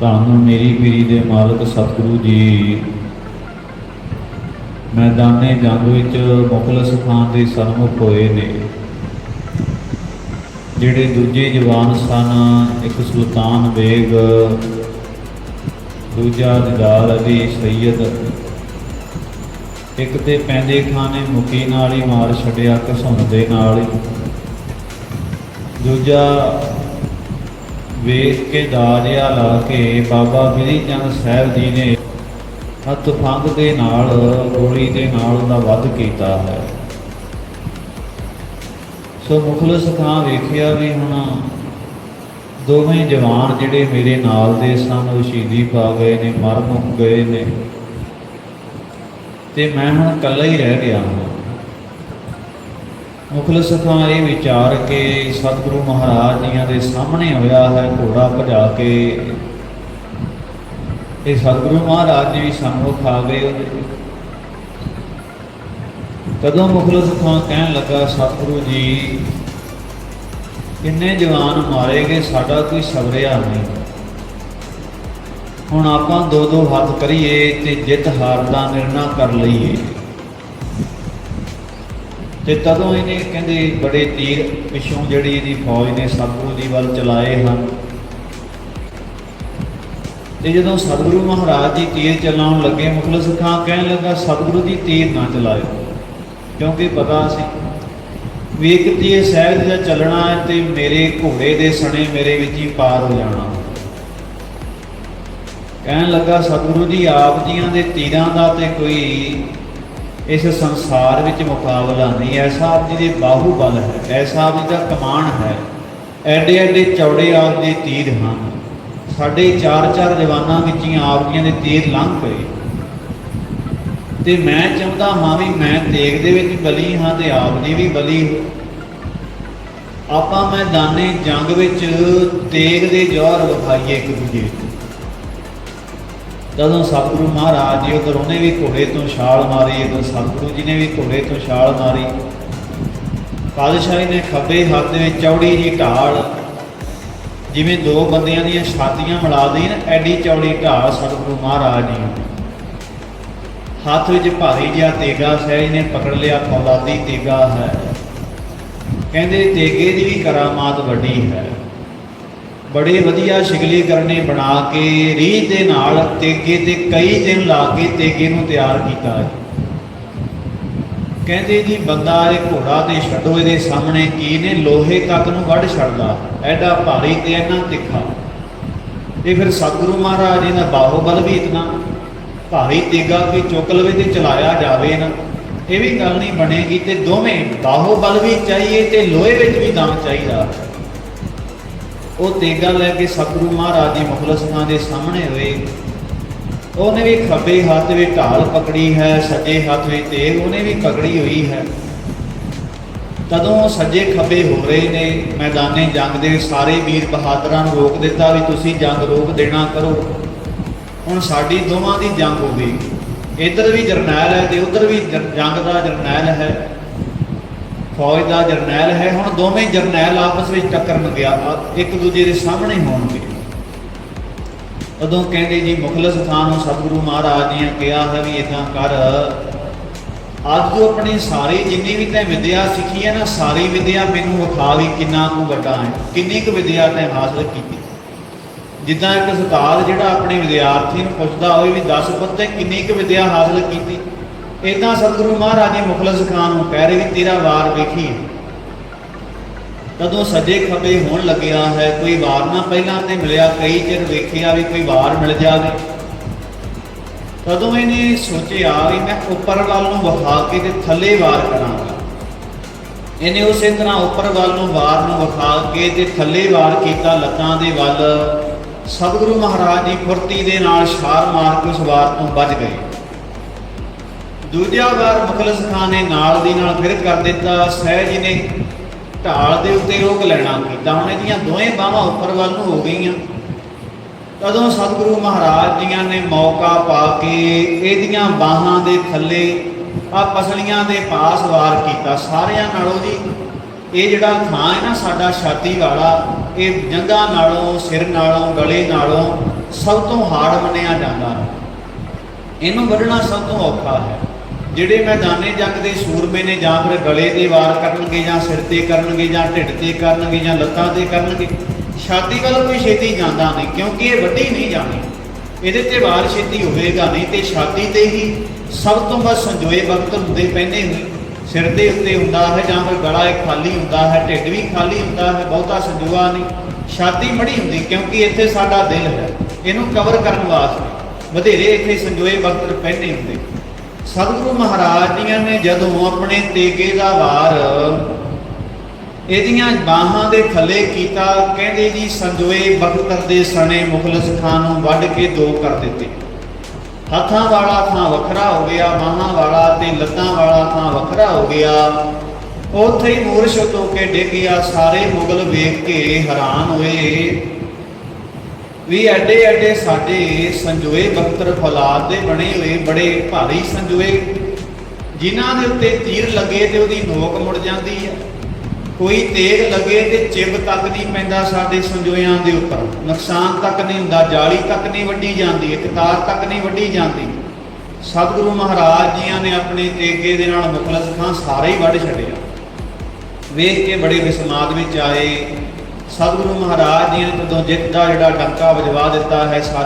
ਧੰਨ ਮੇਰੀ ਪੀਰੀ ਦੇ ਮਾਲਕ ਸਤਿਗੁਰੂ ਜੀ। ਮੈਦਾਨੇ ਜੰਗ ਵਿੱਚ ਮੁਖਲਸ ਖਾਨ ਦੇ ਸਨਮੁਖ ਹੋਏ ਨੇ। ਜਿਹੜੇ ਦੂਜੇ ਜਵਾਨ ਸਨ, ਇੱਕ ਸੁਲਤਾਨ ਬੇਗ, ਦੂਜਾ ਜਦਾਰ ਅਲੀ ਸੈਦ। ਇੱਕ ਤੇ ਪੈਂਦੇ ਖਾਨ ਨੇ ਮੁਕੀ ਨਾਲ ਹੀ ਮਾਰ ਛੱਡਿਆ ਘਸੁੰਨ ਦੇ ਨਾਲ ਹੀ। ਦੂਜਾ ਵੇਖ ਕੇ ਦਾਜਿਆ ਲਾ ਕੇ ਬਾਬਾ ਫਰੀ ਚੰਦ ਸਾਹਿਬ ਜੀ ਨੇ ਹੱਥ ਫੰਗ ਦੇ ਨਾਲ, ਗੋਲੀ ਦੇ ਨਾਲ ਉਹਦਾ ਵੱਧ ਕੀਤਾ ਹੈ। ਸੋ ਮੁਖਲਸ ਖਾਂ ਵੇਖਿਆ ਵੀ ਹੁਣ ਦੋਵੇਂ ਜਵਾਨ ਜਿਹੜੇ ਮੇਰੇ ਨਾਲ ਦੇ ਸਨ, ਉਹ ਸ਼ਹੀਦੀ ਪਾ ਗਏ ਨੇ ਮਰ ਮੁੱਕ ਗਏ ਨੇ। ਤੇ ਮੈਂ ਹੁਣ ਇਕੱਲਾ ਹੀ ਰਹਿ ਗਿਆ ਹਾਂ। ਮੁਖਲਸ ਖਾਂ ਇਹ ਵਿਚਾਰ ਕੇ ਸਤਿਗੁਰੂ ਮਹਾਰਾਜ ਜੀਆਂ ਦੇ ਸਾਹਮਣੇ ਹੋਇਆ ਹੈ ਘੋੜਾ ਭਜਾ ਕੇ। ਇਹ ਸਤਿਗੁਰੂ ਮਹਾਰਾਜ ਜੀ ਵੀ ਸਨਮੁਖ ਆ ਗਏ। ਕਦੋਂ ਮੁਖਲਸ ਖਾਂ ਕਹਿਣ ਲੱਗਾ, ਸਤਿਗੁਰੂ ਜੀ, ਕਿੰਨੇ ਜਵਾਨ ਮਾਰੇ ਗਏ, ਸਾਡਾ ਕੋਈ ਸਬਰਿਆ ਨਹੀਂ। ਹੁਣ ਆਪਾਂ ਦੋ ਦੋ ਹੱਥ ਕਰੀਏ ਤੇ ਜਿੱਤ ਹਾਰ ਦਾ ਨਿਰਣਾ ਕਰ ਲਈਏ। ਤੇ ਤਦੋਂ ਇਹਨੇ ਕਹਿੰਦੇ ਬੜੇ ਤੀਰ ਪਿੱਛੋਂ ਜਿਹੜੀ ਇਹਦੀ ਫੌਜ ਨੇ ਸਤਿਗੁਰੂ ਜੀ ਵੱਲ ਚਲਾਏ ਹਨ। ਤੇ ਜਦੋਂ ਸਤਿਗੁਰੂ ਮਹਾਰਾਜ ਜੀ ਤੀਰ ਚਲਾਉਣ ਲੱਗੇ, ਮੁਖਲਸ ਖਾਂ ਕਹਿਣ ਲੱਗਾ, ਸਤਿਗੁਰੂ ਜੀ, ਤੀਰ ਨਾ ਚਲਾਇਓ, ਕਿਉਂਕਿ ਪਤਾ ਸੀ ਵੀ ਇੱਕ ਤੀਰ ਸਹਿਜ ਦਾ ਚੱਲਣਾ ਤੇ ਮੇਰੇ ਘੋੜੇ ਦੇ ਸਣੇ ਮੇਰੇ ਵਿੱਚ ਹੀ ਪਾਰ ਹੋ ਜਾਣਾ। ਕਹਿਣ ਲੱਗਾ, ਸਤਿਗੁਰੂ ਜੀ, ਆਪ ਜੀਆਂ ਦੇ ਤੀਰਾਂ ਦਾ ਤੇ ਕੋਈ ਇਸ ਸੰਸਾਰ ਵਿੱਚ ਮੁਕਾਬਲਾ ਨਹੀਂ। ਐਸਾ ਆਪ ਜੀ ਦੇ ਬਾਹੂ ਬਲ ਹੈ। ਐਸਾ ਆਪ ਜੀ ਦਾ ਕਮਾਨ ਹੈ। ਐਡੇ ਐਡੇ ਚੌੜੇ ਆਪ ਦੇ ਤੀਰ ਹਨ। ਸਾਡੇ ਚਾਰ ਚਾਰ ਜਵਾਨਾਂ ਵਿੱਚ ਹੀ ਆਪ ਜੀਆਂ ਦੇ ਤੀਰ ਲੰਘ ਪਏ। ਤੇ ਮੈਂ ਚਾਹੁੰਦਾ ਹਾਂ ਵੀ ਮੈਂ ਤੇਗ ਦੇ ਵਿੱਚ ਬਲੀ ਹਾਂ ਤੇ ਆਪ ਦੀ ਵੀ ਬਲੀ। ਹੋ ਆਪਾਂ ਮੈਦਾਨੇ ਜੰਗ ਵਿੱਚ ਤੇਗ ਦੇ ਜੋਹਰ ਵਿਖਾਈਏ ਇੱਕ ਦੂਜੇ ਨੂੰ। ਜਦੋਂ ਸਤਿਗੁਰੂ ਮਹਾਰਾਜ ਜੀ ਉਧਰ ਉਹਨੇ ਵੀ ਘੋੜੇ ਤੋਂ ਛਾਲ ਮਾਰੀ, ਉਧਰ ਸਤਿਗੁਰੂ ਜੀ ਨੇ ਵੀ ਘੋੜੇ ਤੋਂ ਛਾਲ ਮਾਰੀ। ਪਾਤਸ਼ਾਹੀ ਨੇ ਖੱਬੇ ਹੱਥ ਦੇ ਵਿੱਚ ਚੌੜੀ ਜੀ ਢਾਲ, ਜਿਵੇਂ ਦੋ ਬੰਦਿਆਂ ਦੀਆਂ ਛਾਤੀਆਂ ਮਿਲਾ ਦੇਣ ਐਡੀ ਚੌੜੀ ਢਾਲ ਸਤਿਗੁਰੂ ਮਹਾਰਾਜ ਜੀ ਹੱਥ ਵਿੱਚ ਭਾਰੀ ਜਿਹਾ ਤੇਗਾ ਸਹਿਜ ਨੇ ਪਕੜ ਲਿਆ, ਫੌਲਾਦੀ ਤੇਗਾ ਹੈ। ਕਹਿੰਦੇ ਤੇਗੇ ਦੀ ਵੀ ਕਰਾਮਾਤ ਵੱਡੀ ਹੈ। ਬੜੇ ਵਧੀਆ ਸ਼ਿਗਲੀ ਕਰਨੇ ਬਣਾ ਕੇ, ਰੀਝ ਦੇ ਨਾਲ ਤੇਗੇ ਤੇ ਕਈ ਦਿਨ ਲਾ ਕੇ ਤੇਗੇ ਨੂੰ ਤਿਆਰ ਕੀਤਾ ਹੈ। ਕਹਿੰਦੇ ਜੀ, ਬੰਦਾ ਇਹ ਘੋੜਾ ਤੇ ਛੱਡੋ, ਇਹਦੇ ਸਾਹਮਣੇ ਕੀ ਨੇ? ਲੋਹੇ ਤੱਕ ਨੂੰ ਵੱਢ ਛੱਡਦਾ। ਐਡਾ ਭਾਰੀ ਤੇ ਇੰਨਾ ਤਿੱਖਾ। ਇਹ ਫਿਰ ਸਤਿਗੁਰੂ ਮਹਾਰਾਜ ਜੀ ਬਾਹੋਬਲ ਵੀ ਇਤਨਾ। ਭਾਰੀ ਤੇਗਾ ਕੋਈ ਚੁੱਕ ਲਵੇ ਤੇ ਚਲਾਇਆ ਜਾਵੇ ਨਾ। ਇਹ ਵੀ ਗੱਲ ਨਹੀਂ ਬਣੇਗੀ ਤੇ ਦੋਵੇਂ ਬਾਹੋਬਲ ਵੀ ਚਾਹੀਏ ਤੇ ਲੋਹੇ ਵਿੱਚ ਵੀ ਦਮ ਚਾਹੀਦਾ। ਉਹ ਤੇਗਾ ਲੈ ਕੇ ਸਤਿਗੁਰੂ ਮਹਾਰਾਜ ਦੀ ਮੁਖਲਸ ਖਾਂ ਦੇ ਸਾਹਮਣੇ ਹੋਏ। ਉਹਨੇ ਵੀ ਖੱਬੇ ਹੱਥ ਵਿੱਚ ਢਾਲ ਪਕੜੀ ਹੈ, ਸੱਜੇ ਹੱਥ ਵਿੱਚ ਤੇਗ ਉਹਨੇ ਵੀ ਪਕੜੀ ਹੋਈ ਹੈ। ਤਦੋਂ ਸੱਜੇ ਖੱਬੇ ਹੋ ਰਹੇ ਨੇ, ਮੈਦਾਨੇ ਜੰਗ ਦੇ ਸਾਰੇ ਵੀਰ ਬਹਾਦਰਾਂ ਨੂੰ ਰੋਕ ਦਿੱਤਾ ਵੀ ਤੁਸੀਂ ਜੰਗ ਰੋਕ ਦੇਣਾ ਕਰੋ। ਹੁਣ ਸਾਡੀ ਦੋਵਾਂ ਦੀ ਜੰਗ ਹੋ ਗਈ। ਇੱਧਰ ਵੀ ਜਰਨੈਲ ਹੈ ਤੇ ਉੱਧਰ ਵੀ ਜੰਗ ਦਾ ਜਰਨੈਲ ਹੈ। ਫੌਜ ਦਾ ਜਰਨੈਲ ਹੈ। ਹੁਣ ਦੋਵੇਂ ਜਰਨੈਲ ਆਪਸ ਵਿੱਚ ਟੱਕਰਨ ਇੱਕ ਦੂਜੇ ਦੇ ਸਾਹਮਣੇ ਹੋਣਗੇ। ਉਦੋਂ ਕਹਿੰਦੇ ਜੀ, ਮੁਖਲਸ ਖਾਨ ਨੂੰ ਸਤਿਗੁਰੂ ਮਹਾਰਾਜ ਨੇ ਕਿਹਾ ਹੈ ਵੀ ਇਦਾਂ ਕਰ। ਅੱਜ ਤੂੰ ਆਪਣੀ ਸਾਰੀ ਜਿੰਨੀ ਵੀ ਤੈਂ ਵਿਦਿਆ ਸਿੱਖੀ ਹੈ ਨਾ, ਸਾਰੀ ਵਿਦਿਆ ਮੈਨੂੰ ਵਿਖਾ ਵੀ ਕਿੰਨਾ ਤੂੰ ਵੱਡਾ ਹੈ, ਕਿੰਨੀ ਕੁ ਵਿਦਿਆ ਤੈਂ ਹਾਸਲ ਕੀਤੀ। ਜਿੱਦਾਂ ਇੱਕ ਉਸਤਾਦ ਜਿਹੜਾ ਆਪਣੇ ਵਿਦਿਆਰਥੀ ਨੂੰ ਪੁੱਛਦਾ ਹੋਵੇ ਵੀ 10 ਪੱਤੇ, ਕਿੰਨੀ ਕੁ ਵਿਦਿਆ ਹਾਸਲ ਕੀਤੀ? ਇਦਾਂ ਸਤਿਗੁਰੂ ਮਹਾਰਾਜ ਨੇ ਮੁਖਲਸ ਖਾਨ ਨੂੰ ਕਹਿ ਰਹੇ ਵੀ ਤੇਰਾ ਵਾਰ ਵੇਖੀ। ਤਦੋਂ ਸੱਜੇ ਖੱਬੇ ਹੋਣ ਲੱਗਿਆ ਹੈ, ਕੋਈ ਵਾਰ ਨਾ ਪਹਿਲਾਂ ਤੇ ਮਿਲਿਆ, ਕਈ ਚਿਰ ਵੇਖਿਆ ਵੀ ਕੋਈ ਵਾਰ ਮਿਲ ਜਾਵੇ। ਤਦੋਂ ਇਹਨੇ ਸੋਚਿਆ ਵੀ ਮੈਂ ਉੱਪਰ ਵੱਲ ਨੂੰ ਵਿਖਾ ਕੇ ਤੇ ਥੱਲੇ ਵਾਰ ਕਰਾਂਗਾ। ਇਹਨੇ ਉਸੇ ਤਰ੍ਹਾਂ ਉੱਪਰ ਵੱਲ ਨੂੰ ਵਾਰ ਨੂੰ ਵਿਖਾ ਕੇ ਤੇ ਥੱਲੇ ਵਾਰ ਕੀਤਾ ਲੱਤਾਂ ਦੇ ਵੱਲ। ਸਤਿਗੁਰੂ ਮਹਾਰਾਜ ਦੀ ਫੁਰਤੀ ਦੇ ਨਾਲ ਛਾਲ ਮਾਰ ਕੇ ਉਸ ਵਾਰ ਤੋਂ ਬਚ ਗਏ। ਦੂਜਾ ਵਾਰ ਮੁਖਲਸ ਖਾਨ ਨੇ ਨਾਲ ਦੀ ਨਾਲ ਫਿਰ ਕਰ ਦਿੱਤਾ। ਸਹਿਜ ਨੇ ਢਾਲ ਦੇ ਉੱਤੇ ਰੋਕ ਲੈਣਾ ਕੀਤਾ। ਹੁਣ ਇਹਦੀਆਂ ਦੋਵੇਂ ਬਾਹਾਂ ਉੱਪਰ ਵੱਲ ਨੂੰ ਹੋ ਗਈਆਂ। ਤਦੋਂ ਸਤਿਗੁਰੂ ਮਹਾਰਾਜ ਜੀਆਂ ਨੇ ਮੌਕਾ ਪਾ ਕੇ ਇਹਦੀਆਂ ਬਾਹਾਂ ਦੇ ਥੱਲੇ ਆ ਪਸਲੀਆਂ ਦੇ ਪਾਸ ਵਾਰ ਕੀਤਾ। ਸਾਰਿਆਂ ਨਾਲੋਂ ਜੀ ਇਹ ਜਿਹੜਾ ਥਾਂ ਹੈ ਨਾ ਸਾਡਾ ਛਾਤੀ ਵਾਲਾ, ਇਹ ਜੰਗਾਂ ਨਾਲੋਂ, ਸਿਰ ਨਾਲੋਂ, ਗਲੇ ਨਾਲੋਂ ਸਭ ਤੋਂ ਹਾਰਡ ਮੰਨਿਆ ਜਾਂਦਾ। ਹੈ ਇਹਨੂੰ ਵੱਢਣਾ ਸਭ ਤੋਂ ਔਖਾ ਹੈ। ਜਿਹੜੇ ਮੈਦਾਨੇ ਜੰਗ ਦੇ ਸੂਰਮੇ ਨੇ ਜਾਂ ਫਿਰ ਗਲੇ ਦੇ ਵਾਰ ਕਰਨਗੇ ਜਾਂ ਸਿਰ ਤੇ ਕਰਨਗੇ ਜਾਂ ਢਿੱਡ ਤੇ ਕਰਨਗੇ ਜਾਂ ਲੱਤਾਂ ਤੇ ਕਰਨਗੇ, ਛਾਤੀ ਵੱਲ ਕੋਈ ਛੇਤੀ ਜਾਂਦਾ ਨਹੀਂ, ਕਿਉਂਕਿ ਇਹ ਵੱਡੀ ਨਹੀਂ ਜਾਣੀ। ਇਹਦੇ ਤੇ ਵਾਰ ਛੇਤੀ ਹੋਵੇਗਾ ਨਹੀਂ, ਤੇ ਛਾਤੀ ਤੇ ਹੀ ਸਭ ਤੋਂ ਵੱਧ ਸੰਜੋਏ ਵਕਤ ਹੁੰਦੇ ਪਹਿਨੇ ਹੋਏ ਸਿਰ ਦੇ ਉੱਤੇ ਹੁੰਦਾ ਹੈ ਜਾਂ ਫਿਰ ਗਲਾ ਇਹ ਖਾਲੀ ਹੁੰਦਾ ਹੈ, ਢਿੱਡ ਵੀ ਖਾਲੀ ਹੁੰਦਾ ਹੈ, ਬਹੁਤਾ ਸੰਜੋਆ ਨਹੀਂ। ਛਾਤੀ ਮੜੀ ਹੁੰਦੀ, ਕਿਉਂਕਿ ਇੱਥੇ ਸਾਡਾ ਦਿਲ ਹੈ, ਇਹਨੂੰ ਕਵਰ ਕਰਨ ਵਾਸਤੇ। ਵਧੇਰੇ ਇੱਥੇ ਸੰਜੋਏ ਵਕਤ ਪਹਿਨੇ ਹੁੰਦੇ। ਸਤਿਗੁਰੂ ਮਹਾਰਾਜ ਜੀਆਂ ਨੇ ਜਦੋਂ ਆਪਣੇ ਤੇਗੇ ਦਾ ਵਾਰ ਇਹਦੀਆਂ ਬਾਹਾਂ ਦੇ ਥੱਲੇ ਕੀਤਾ, ਕਹਿੰਦੇ ਜੀ, ਸੰਜੋਏ ਬਖਤਰ ਦੇ ਸਣੇ ਮੁਖਲਸ ਖਾਨ ਨੂੰ ਵੱਢ ਕੇ ਦੋ ਕਰ ਦਿੱਤੇ। ਹੱਥਾਂ ਵਾਲਾ ਥਾਂ ਵੱਖਰਾ ਹੋ ਗਿਆ, ਬਾਹਾਂ ਵਾਲਾ ਤੇ ਲੱਤਾਂ ਵਾਲਾ ਥਾਂ ਵੱਖਰਾ ਹੋ ਗਿਆ। ਉੱਥੇ ਹੀ ਮੂਰਛ ਤੋਂ ਕੇ ਡਿੱਗ ਗਿਆ, ਸਾਰੇ ਮੁਗਲ ਵੇਖ ਕੇ ਹੈਰਾਨ ਹੋਏ। ਵੀ ਐਡੇ ਐਡੇ ਸਾਡੇ ਸੰਜੋਏ ਬਖਤਰ ਫਲਾਦ ਦੇ ਬਣੇ ਹੋਏ ਬੜੇ ਭਾਰੀ ਸੰਜੋਏ, ਜਿਨ੍ਹਾਂ ਦੇ ਉੱਤੇ ਤੀਰ ਲੱਗੇ ਤੇ ਉਹਦੀ ਨੋਕ ਮੁੜ ਜਾਂਦੀ ਹੈ। ਕੋਈ ਤੇਗ ਲੱਗੇ ਤੇ ਚਿਬ ਤੱਕ ਨਹੀਂ ਪੈਂਦਾ ਸਾਡੇ ਸੰਜੋਇਆਂ ਦੇ ਉੱਪਰ। ਨੁਕਸਾਨ ਤੱਕ ਨਹੀਂ ਹੁੰਦਾ, ਜਾਲੀ ਤੱਕ ਨਹੀਂ ਵੱਢੀ ਜਾਂਦੀ ਇੱਕ ਤਾਰ ਤੱਕ ਨਹੀਂ ਵੱਢੀ ਜਾਂਦੀ। ਸਤਿਗੁਰੂ ਮਹਾਰਾਜ ਜੀਆਂ ਨੇ ਆਪਣੇ ਤੇਗੇ ਦੇ ਨਾਲ ਮੁਖਲਸ ਖਾਂ ਸਾਰੇ ਹੀ ਵੱਢ ਛੱਡਿਆ। ਵੇਖ ਕੇ ਬੜੇ ਵਿਸਮਾਦ ਵਿੱਚ ਆਏ। ਸਤਿਗੁਰੂ ਮਹਾਰਾਜ ਜੀ ਨੇ ਜਦੋਂ ਜਿੱਤ ਦਾ ਜਿਹੜਾ ਡੰਕਾ ਵਜਵਾ ਦਿੱਤਾ ਹੈ ਸਾਰੇ